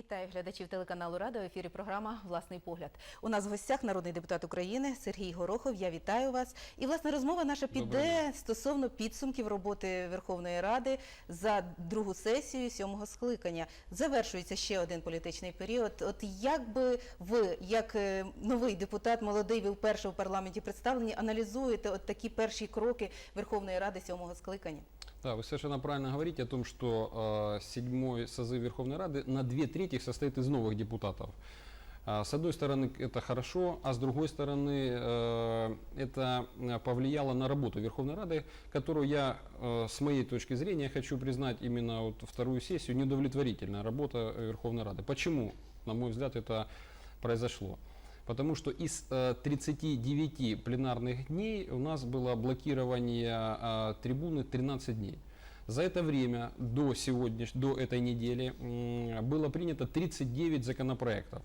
Вітаю глядачів телеканалу Рада. В ефірі програма Власний погляд. У нас в гостях народний депутат України Сергій Горохов. Я вітаю вас. І власне розмова наша піде стосовно підсумків роботи Верховної Ради за другу сесію сьомого скликання. Завершується ще один політичний період. От як би ви, як е, новий депутат, молодий, ви вперше в парламенті представлені, аналізуєте от такі перші кроки Верховної Ради сьомого скликання? Да, вы совершенно правильно говорите о том, что э, седьмой созыв Верховной Рады на две трети состоит из новых депутатов. А, С одной стороны, это хорошо, а с другой стороны, э, это э, повлияло на работу Верховной Рады, которую я, э, с моей точки зрения, хочу признать именно вот вторую сессию неудовлетворительная работа Верховной Рады. Почему, на мой взгляд, это произошло? Потому что из э, 39 пленарных дней у нас было блокирование э, трибуны 13 дней. За это время до, сегодняш... до этой недели было принято 39 законопроектов.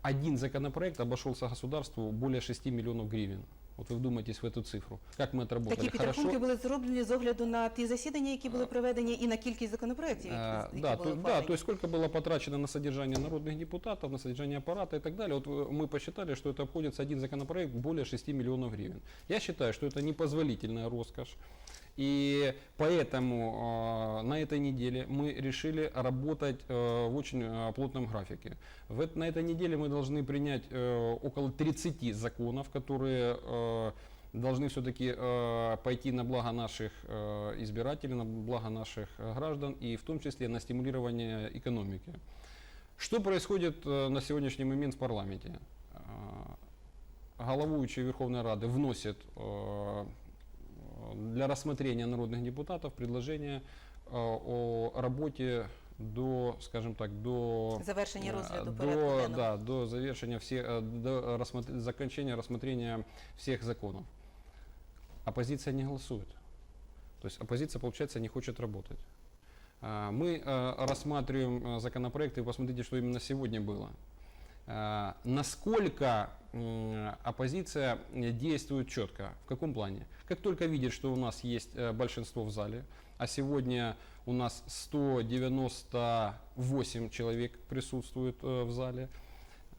Один законопроект обошелся государству более 6 миллионов гривен. Вот вы вдумайтесь в эту цифру. Как мы отработали? Такі підрахунки були зроблені з огляду на ті засідання, які були проведені, і на кількість законопроєктів, які, Э, які Да, були то, да, ухвалені. то есть сколько было потрачено на содержание народных депутатов, на содержание аппарата и так далее. Вот э, мы посчитали, что это обходится один законопроект более 6 миллионов гривен. Я считаю, что это непозволительная роскошь. И поэтому э, на этой неделе мы решили работать э, в очень э, плотном графике. На этой неделе мы должны принять около 30 законов, которые должны все-таки э, пойти на благо наших э, избирателей, на благо наших граждан и в том числе на стимулирование экономики. Что происходит э, на сегодняшний момент в парламенте? Э, Головуючий Верховной Рады вносит э, для рассмотрения народных депутатов предложение э, о работе до, скажем так, до Завершення Э, розгляду до, да, до завершения всех, э, до рассмотр- закончения рассмотрения всех законов. Оппозиция не голосует. То есть оппозиция, получается, не хочет работать. Мы рассматриваем законопроекты, посмотрите, что именно сегодня было. А, Насколько оппозиция э, действует четко? В каком плане? Как только видит, что у нас есть э, большинство в зале, а сегодня у нас 198 человек присутствует э, в зале,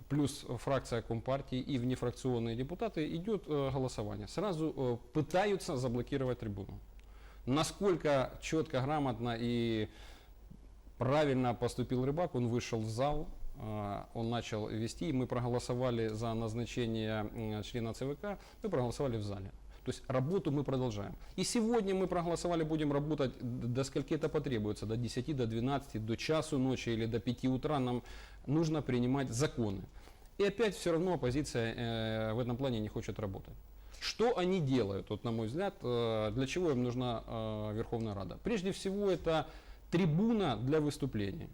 плюс фракция Компартии и внефракционные депутаты, идет э, голосование. Сразу э, пытаются заблокировать трибуну. Насколько четко, грамотно и правильно поступил рыбак, он вышел в зал, э, он начал вести, и мы проголосовали за назначение члена ЦВК, мы проголосовали в зале. То есть работу мы продолжаем. И сегодня мы проголосовали, будем работать до скольки это потребуется, до 10, до 12, до часу ночи или до 5 утра нам нужно принимать законы. И опять все равно оппозиция э, в этом плане не хочет работать. Что они делают, вот, на мой взгляд, э, для чего им нужна э, Верховная Рада? Прежде всего, это трибуна для выступлений.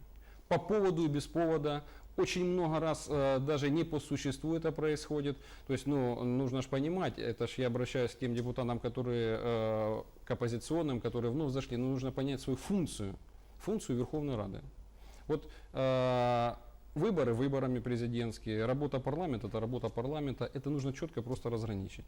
По поводу и без повода. Очень много раз э, даже не по существу это происходит. То есть, ну, нужно же понимать, это ж я обращаюсь к тем депутатам, которые э, к оппозиционным, которые вновь зашли, но нужно понять свою функцию, функцию Верховной Рады. Вот э, выборы выборами президентские, работа парламента, это работа парламента, это нужно четко просто разграничить.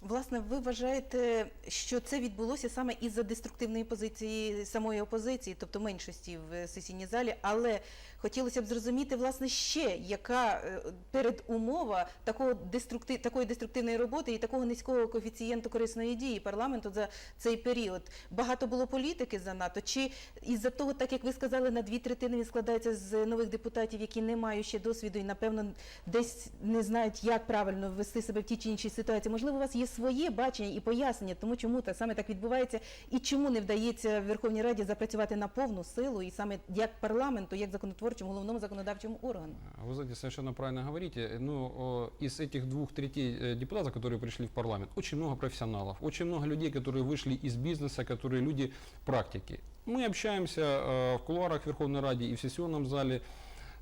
Власне, ви вважаєте, що це відбулося саме із-за деструктивної позиції самої опозиції, тобто меншості в сесійній залі, але хотілося б зрозуміти, власне, ще яка е, передумова такого деструктив, такої деструктивної роботи і такого низького коефіцієнту корисної дії парламенту за цей період. Багато було політики занадто, чи із-за того, так як ви сказали, на дві третини він складається з нових депутатів, які не мають ще досвіду і, напевно, десь не знають, як правильно вести себе в тій чи іншій ситуації. Можливо, у вас є своє бачення і пояснення, тому чому так саме так відбувається, і чому не вдається Верховній Раді запрацювати на повну силу, і саме як парламенту, як законотворчому, головному законодавчому органу. Вы знаете, совершенно правильно говорите. Ну, э, из этих двух третей э, депутатов, которые пришли в парламент, очень много профессионалов, очень много людей, которые вышли из бизнеса, которые люди практики. Мы общаемся э, в кулуарах Верховной Ради и в сессионном зале.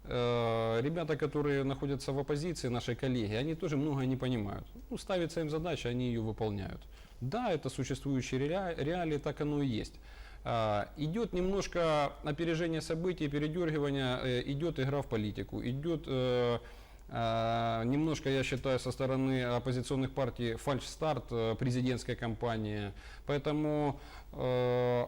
Э, Ребята, которые находятся в оппозиции, наши коллеги, они тоже многое не понимают. Ну, ставится им задача, они ее выполняют. Да, это существующие реа- реалии, так оно и есть. А, Идет немножко опережение событий, передергивание, э, идет игра в политику, идет э, немножко, я считаю, со стороны оппозиционных партий фальш-старт э, президентской кампании. Поэтому э,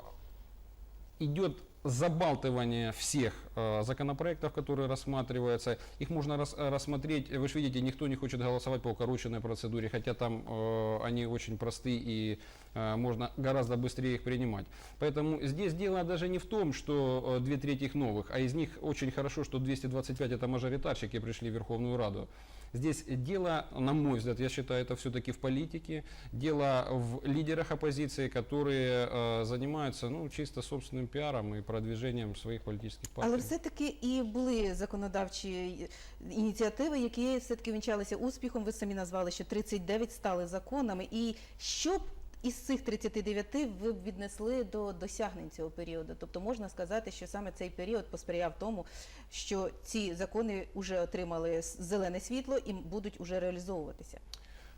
идет забалтывание всех э, законопроектов, которые рассматриваются. Их можно рас- э, рассмотреть. Вы же видите, никто не хочет голосовать по укороченной процедуре, хотя там э, они очень просты и э, можно гораздо быстрее их принимать. Поэтому здесь дело даже не в том, что э, две трети новых, а из них очень хорошо, что 225 это мажоритарщики пришли в Верховную Раду. Здесь дело, на мой взгляд, я считаю, это все-таки в политике, дело в лидерах оппозиции, которые э, занимаются ну, чисто собственным пиаром и продвижением своих политических партий. Але все-таки і були законодавчі ініціативи, які все-таки вінчалися успіхом. Ви самі назвали, що 39 стали законами. І що б із цих 39 ви б віднесли до досягнень цього періоду? Тобто можна сказати, що саме цей період посприяв тому, що ці закони вже отримали с- зелене світло і будуть уже реалізовуватися.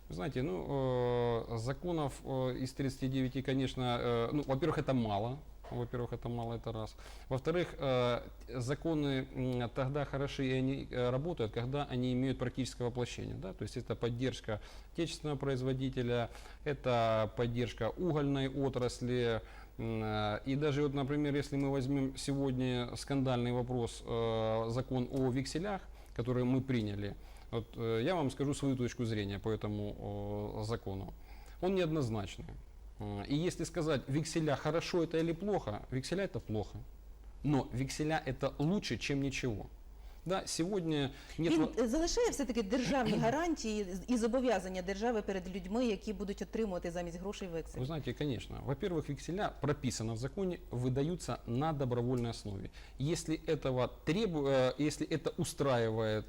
Вы знаете, ну, э, законов э, из 39, конечно, э, ну, во-первых, это мало. Во-первых, это мало, это раз. Во-вторых, э, законы тогда хороши и они э, работают, когда они имеют практическое воплощение. Да? То есть это поддержка отечественного производителя, это поддержка угольной отрасли. э, И даже вот, например, если мы возьмем сегодня скандальный вопрос, закон о векселях, который мы приняли, вот, я вам скажу свою точку зрения по этому закону. Он неоднозначный. Э, И если сказать, векселя хорошо это или плохо, векселя это плохо. Но векселя это лучше, чем ничего. Да, сегодня нет... Він во- е, залишає все-таки державні гарантії і зобов'язання держави перед людьми, які будуть отримувати замість грошей вексель. Вы знаете, конечно. Во-первых, векселя прописано в законе, выдаются на добровольной основе. Если этого требу... э, если это устраивает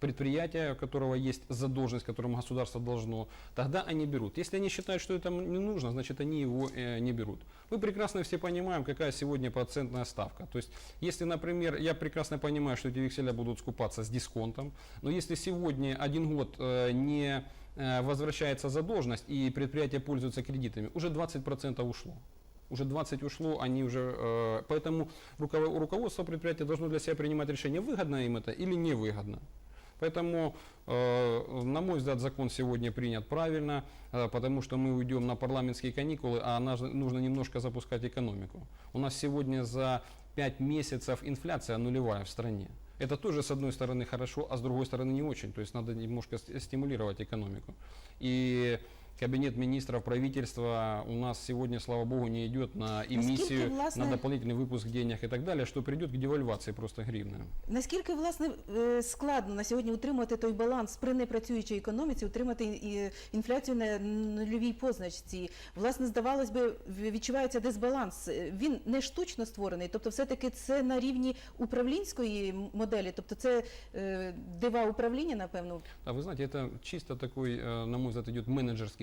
предприятие, у которого есть задолженность, которому государство должно, тогда они берут. Если они считают, что это не нужно, значит они его э, не берут. Мы прекрасно все понимаем, какая сегодня процентная ставка. То есть, если, например, я прекрасно понимаю, что эти векселя будут скупаться с дисконтом, но если сегодня один год э, не э, возвращается задолженность и предприятие пользуется кредитами, уже 20% ушло. Уже 20 ушло, они уже, э, поэтому руково- руководство предприятия должно для себя принимать решение, выгодно им это или невыгодно. Поэтому, э, на мой взгляд, закон сегодня принят правильно, э, потому что мы уйдем на парламентские каникулы, а нас нужно немножко запускать экономику. У нас сегодня за 5 месяцев инфляция нулевая в стране. Это тоже с одной стороны хорошо, а с другой стороны не очень. То есть надо немножко ст- стимулировать экономику. И кабинет министров, правительства у нас сегодня, слава богу, не идет на эмиссию, власне- на дополнительный выпуск денег и так далее, что придет к девальвации просто гривны. Наскільки власне е, складно на сьогодні утримувати той баланс при непрацюючій економіці, утримати і- інфляцію на нульовій позначці? Власне, здавалось би, в- відчувається дисбаланс. Е, Він не штучно створений, тобто, все-таки це на рівні управлінської м- моделі, тобто це е, дива управління, напевно. А вы знаете, это чисто такой, э, на мой взгляд, идет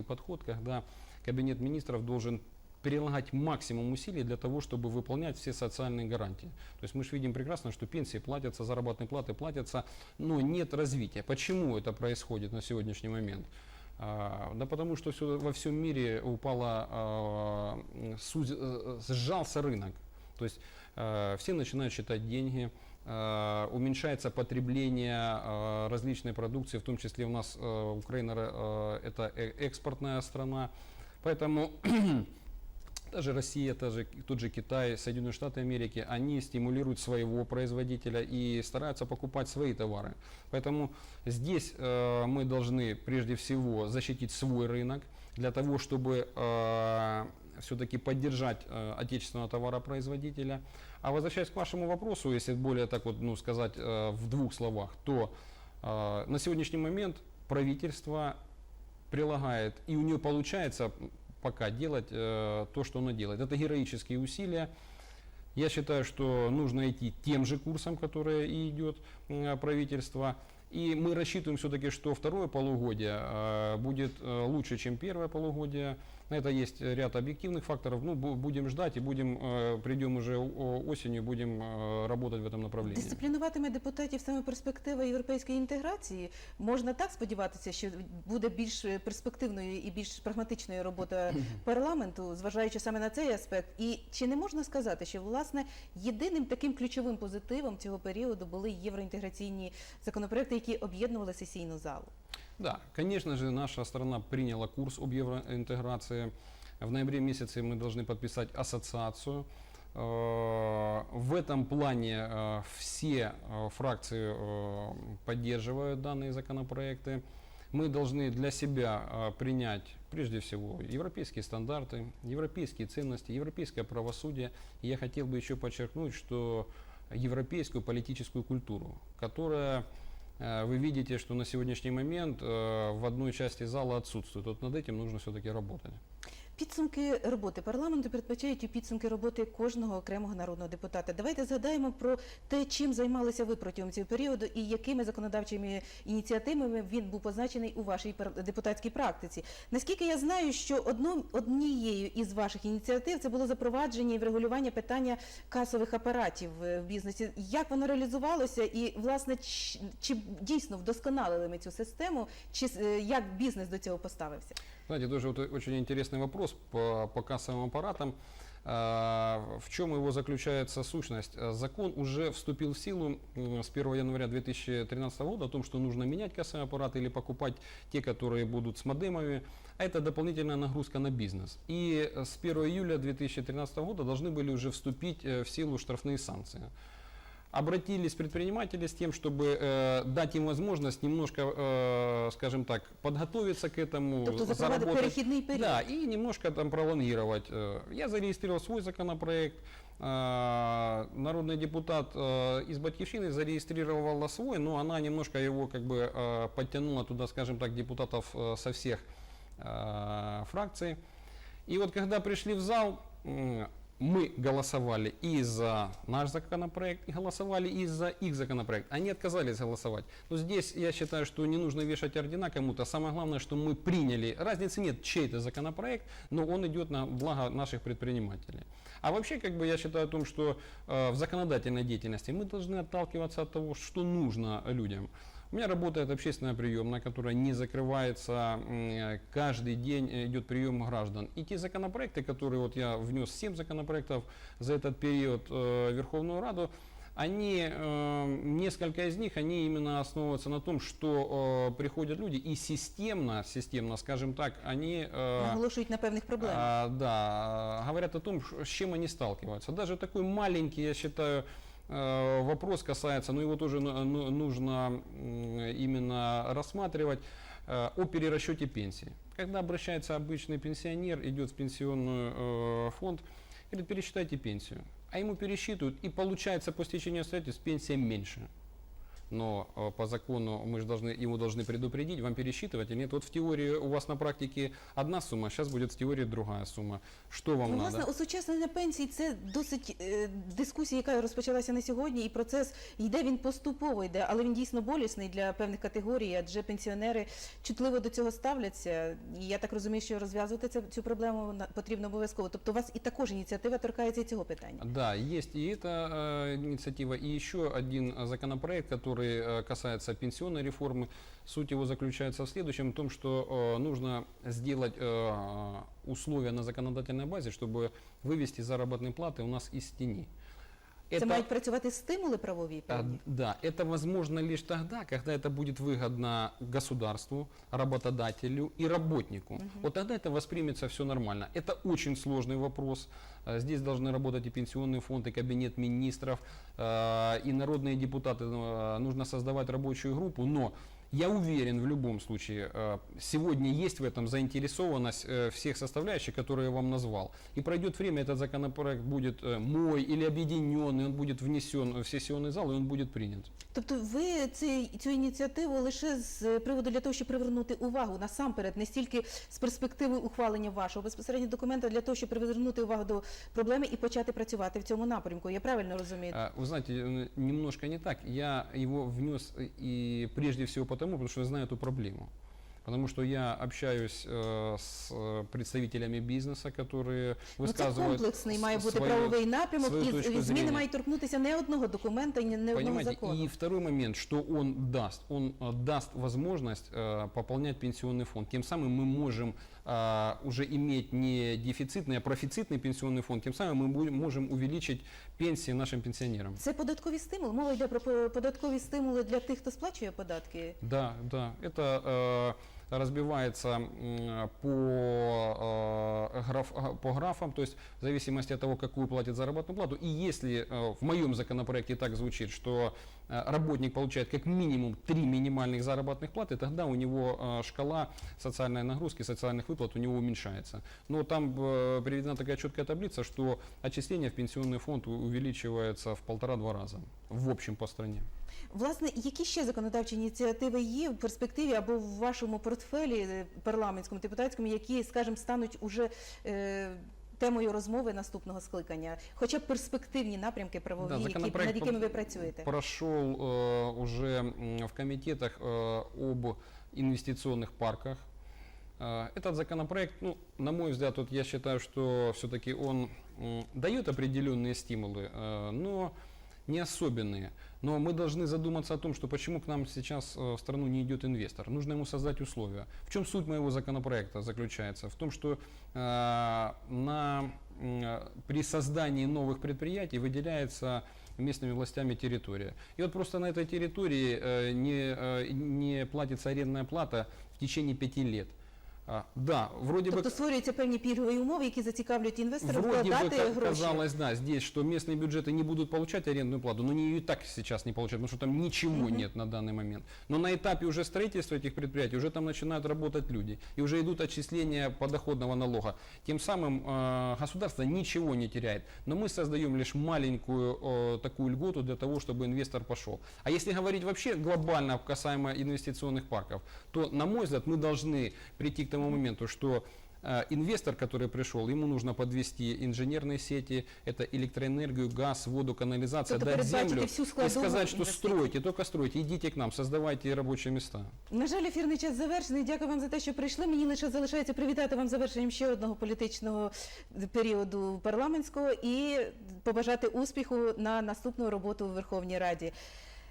менеджерский подход, когда кабинет министров должен прилагать максимум усилий для того, чтобы выполнять все социальные гарантии. То есть мы же видим прекрасно, что пенсии платятся, заработные платы платятся, но нет развития. Почему это происходит на сегодняшний момент? А, Да потому что всё- во всем мире упало, а, суз- э, сжался рынок. То есть э, все начинают считать деньги, э, уменьшается потребление э, различной продукции, в том числе у нас э, Украина э, это э- экспортная страна, поэтому даже Россия, даже тот же Китай, Соединенные Штаты Америки, они стимулируют своего производителя и стараются покупать свои товары. Поэтому здесь э, мы должны прежде всего защитить свой рынок для того, чтобы все-таки поддержать э, отечественного товаропроизводителя. А возвращаясь к вашему вопросу, если более так вот, ну, сказать э, в двух словах, то э, на сегодняшний момент правительство прилагает, и у нее получается пока делать э, то, что оно делает. Это героические усилия. Я считаю, что нужно идти тем же курсом, который и идет э, правительство. И мы рассчитываем все-таки, что второе полугодие э, будет э, лучше, чем первое полугодие. На это есть ряд объективных факторов. Ну, бу- будем ждать и будем, э, придем уже о- осенью, будем э, работать в этом направлении. Дисциплінуватиме депутатів саме перспектива європейської інтеграції. Можна так сподіватися, що буде більш перспективною і більш прагматичною робота парламенту, зважаючи саме на цей аспект. І чи не можна сказати, що власне єдиним таким ключовим позитивом цього періоду були євроінтеграційні законопроекти, які об'єднували сесійну залу? Да, конечно же, наша страна приняла курс об евроинтеграции. В ноябре месяце мы должны подписать ассоциацию Э, В этом плане э, все э, фракции поддерживают данные законопроекты. Мы должны для себя принять прежде всего европейские стандарты, европейские ценности, европейское правосудие. Я хотел бы еще подчеркнуть, что европейскую политическую культуру, которая вы видите, что на сегодняшний момент э, в одной части зала отсутствует. Вот над этим нужно все-таки работать. Підсумки роботи парламенту передбачають і підсумки роботи кожного окремого народного депутата. Давайте згадаємо про те, чим займалися ви протягом цього періоду і якими законодавчими ініціативами він був позначений у вашій депутатській практиці. Наскільки я знаю, що одно, однією із ваших ініціатив це було запровадження і врегулювання питання касових апаратів е, в бізнесі. Як воно реалізувалося, і власне чи, чи дійсно вдосконалили ми цю систему, чи е, як бізнес до цього поставився? Знаете, тоже вот очень интересный вопрос по, по кассовым аппаратам. А, В чем его заключается сущность? Закон уже вступил в силу с 1 января 2013 года о том, что нужно менять кассовые аппараты или покупать те, которые будут с модемами. А это дополнительная нагрузка на бизнес. И э, с 1 июля 2013 года должны были уже вступить э, в силу штрафные санкции обратились предприниматели с тем, чтобы э, дать им возможность немножко, э, скажем так, подготовиться к этому, Тобто запровадити перехідний період. да, и немножко там пролонгировать. Э, Я зарегистрировал свой законопроект, э, народный депутат э, из Батьковщины зарегистрировала свой, но она немножко его как бы э, подтянула туда, скажем так, депутатов э, со всех э, фракций. И вот когда пришли в зал, мы голосовали и за наш законопроект, и голосовали и за их законопроект. Они отказались голосовать. Но здесь я считаю, что не нужно вешать ордена кому-то. Самое главное, что мы приняли. Разницы нет, чей это законопроект, но он идет на благо наших предпринимателей. А вообще, как бы я считаю о том, что э, в законодательной деятельности мы должны отталкиваться от того, что нужно людям. У меня работает общественная приемная, которая не закрывается. м, Каждый день э, идет прием граждан. И те законопроекты, которые вот я внес 7 законопроектов за этот период э, в Верховную Раду, они, э, несколько из них, они именно основываются на том, что э, приходят люди и системно, системно, скажем так, они... э, Наголошують на певних проблемах. да, говорят о том, с чем они сталкиваются. Даже такой маленький, я считаю, э, вопрос касается, но его тоже ну- ну- нужно именно рассматривать, э, о перерасчете пенсии. Когда обращается обычный пенсионер, идет в пенсионный э, фонд, говорит, пересчитайте пенсию. А ему пересчитывают, и получается по стечению обстоятельств пенсия меньше. Но э, по закону мы же должны, ему должны предупредить, вам пересчитывать или нет. Вот в теории у вас на практике одна сумма, сейчас будет в теории другая сумма. Что вам Ну, надо? власне, усучаснення пенсій це досить е, дискусія, яка розпочалася на сьогодні, і процес йде він поступово йде, але він дійсно болісний для певних категорій, адже пенсіонери чутливо до цього ставляться. І я так розумію, що розв'язувати цю, цю проблему на- потрібно обов'язково. Тобто, у вас і також ініціатива торкається і цього питання. Да, есть и эта э, инициатива, и еще один э, законопроект, который э, касается пенсионной реформы. Суть его заключается в следующем, в том, что э, нужно сделать э, условия на законодательной базе, чтобы вывести заработные платы у нас из тени. Це мають працювати стимули правові А, певні. Да, это возможно лишь тогда, когда это будет выгодно государству, работодателю и работнику. Вот тогда это воспримется все нормально. Это очень сложный вопрос. Э, Здесь должны работать и пенсионный фонд, и кабинет министров, э, и народные депутаты. Нужно создавать рабочую группу, но я уверен в любом случае, э, сегодня есть в этом заинтересованность э, всех составляющих, которые я вам назвал. И пройдет время, этот законопроект будет э, мой или объединенный, он будет внесен в сессионный зал, и он будет принят. Тобто ви цей, цю ініціативу лише з приводу для того, щоб привернути увагу насамперед, не стільки з перспективи ухвалення вашого безпосередньо документа, для того, щоб привернути увагу до проблеми і почати працювати в цьому напрямку. Я правильно розумію? А, Вы знаете, э, немножко не так. Я его внес э, и прежде всего потому, потому что я знаю эту проблему. Потому что я общаюсь э, с э, представителями бизнеса, которые Ну, це высказывают комплексний має бути свою- правовий напрямок, свою і точку з- зміни зрения. мають торкнутися не одного документа і не одного Понимаете, закону. и второй момент, что он даст, он э, даст возможность э, пополнять пенсионный фонд. Тем самым мы можем э, уже иметь не дефицитный, а профицитный пенсионный фонд. Тем самым мы будем- можем увеличить пенсии нашим пенсионерам. Це податкові стимули. Мова йде про по- податкові стимули для тих, хто сплачує податки. Да, да. Это э, разбивается м, по, э, граф- ага, по графам, то есть в зависимости от того, какую платит заработную плату. И если э, в моем законопроекте так звучит, что э, работник получает как минимум три минимальных заработных платы, тогда у него э, шкала социальной нагрузки, социальных выплат у него уменьшается. Но там э, приведена такая четкая таблица, что отчисление в пенсионный фонд у- увеличивается в полтора-два раза в общем по стране. Власне, які ще законодавчі ініціативи є в перспективі або в вашому портфелі е, парламентському, депутатському, які, скажімо, стануть уже е, темою розмови наступного скликання? Хоча б перспективні напрямки правові, Да, які, законопроект над якими по- ви працюєте? Прошел э, уже м, в комитетах э, об инвестиционных парках. Э, Этот законопроект, ну, на мой взгляд, вот я считаю, что все-таки он м, дает определенные стимулы, э, но не особенные. Но мы должны задуматься о том, что почему к нам сейчас э, в страну не идет инвестор. Нужно ему создать условия. В чем суть моего законопроекта заключается? В том, что э, на, м, при создании новых предприятий выделяется местными властями территория. И вот просто на этой территории э, не, э, не платится арендная плата в течение пяти лет. А, да, вроде бы Тобто створюються певні пільгові умови, які зацікавлюють інвестора Вроде бы, вкладати как гроші. казалось, да, здесь, что местные бюджеты не будут получать арендную плату, но они ее и так сейчас не получают, потому что там ничего Мгм. нет на данный момент. Но на этапе уже строительства этих предприятий уже там начинают работать люди, и уже идут отчисления подоходного налога. Тем самым э, государство ничего не теряет, но мы создаем лишь маленькую э, такую льготу для того, чтобы инвестор пошел. А если говорить вообще глобально касаемо инвестиционных парков, то, на мой взгляд, мы должны прийти к тому моменту, что Э, Инвестор, который пришел, ему нужно подвести инженерные сети, это электроэнергию, газ, воду, канализацию, Тобто дать передбачити землю всю и складову сказать, что інвестицій. стройте, только стройте, идите к нам, создавайте рабочие места. На жаль, ефірний час завершений. Дякую вам за те, що прийшли. Мені лише залишається привітати вам завершенням ще одного політичного періоду парламентського і побажати успіху на наступну роботу у Верховній Раді.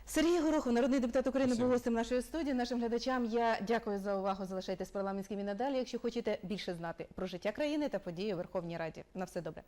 Сергій Горохов, народний депутат України, Спасибо. був гостем нашої студії. Нашим глядачам я дякую за увагу. Залишайтесь парламентським і надалі, якщо хочете більше знати про життя країни та події у Верховній Раді. На все добре.